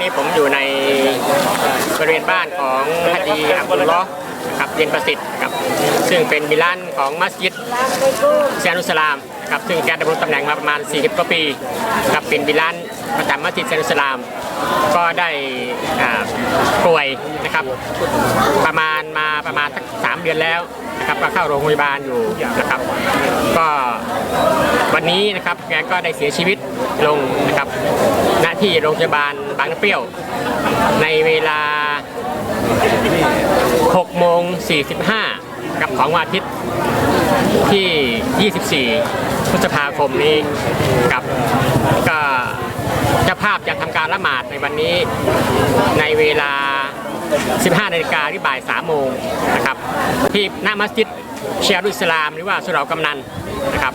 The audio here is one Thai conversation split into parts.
นี่ผมอยู่ในบริเวณบ้านของฮัจีอับดุลลอฮ์ครับเย็นประสิทธิ์ครับซึ่งเป็นบิลานของมัสยิดเซยนุสลามครับซึ่งแกดำรงตำแหน่งมาประมาณ 40 กว่าปีครับเป็นบิลานประจำมัสยิดเซยนุสลาม ก็ได้ป่วยนะครับ ประมาณมาประมาณสักสามเดือนแล้วนะครับก็เข้าโรงพยาบาลอยู่นะครับ นี้นะครับแกก็ได้เสียชีวิตลงนะครับณที่โรงพยาบาลบางน้ำเปรี้ยว ในเวลา 6 โมง 45 กับของวันอาทิตย์ที่ 24 พฤษภาคมนี้กับก็เจ้าภาพจะทำการละหมาดในวันนี้ในเวลา 15 นาฬิกาที่บ่าย 3 โมงนะครับ ที่หน้ามัสยิดเชียรุอิสลามหรือว่าสุเหร่ากำนันนะครับ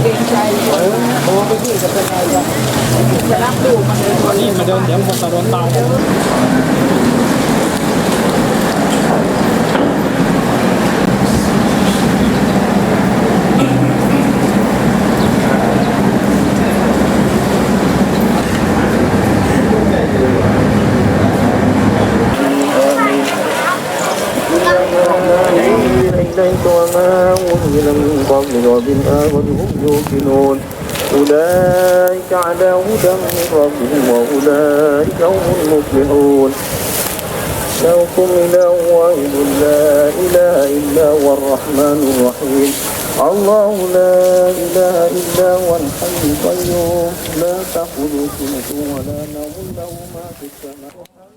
เกรงใจเออโอ้ไปที่จะเป็นไงจ้ะจะรับลูกมันเลยวันนี้มาเดินเดี๋ยวมันจะโดนเตาตัวมา من قبل وبالآخرة هم يوقنون. أولئك على هدى من ربهم وأولئك هم المفلحون. لكم إله واحد لا إله إلا هو الرحمن الرحيم. الله لا إله إلا هو الحي القيوم. لا تأخذه سنة ولا نوم له ما في السماوات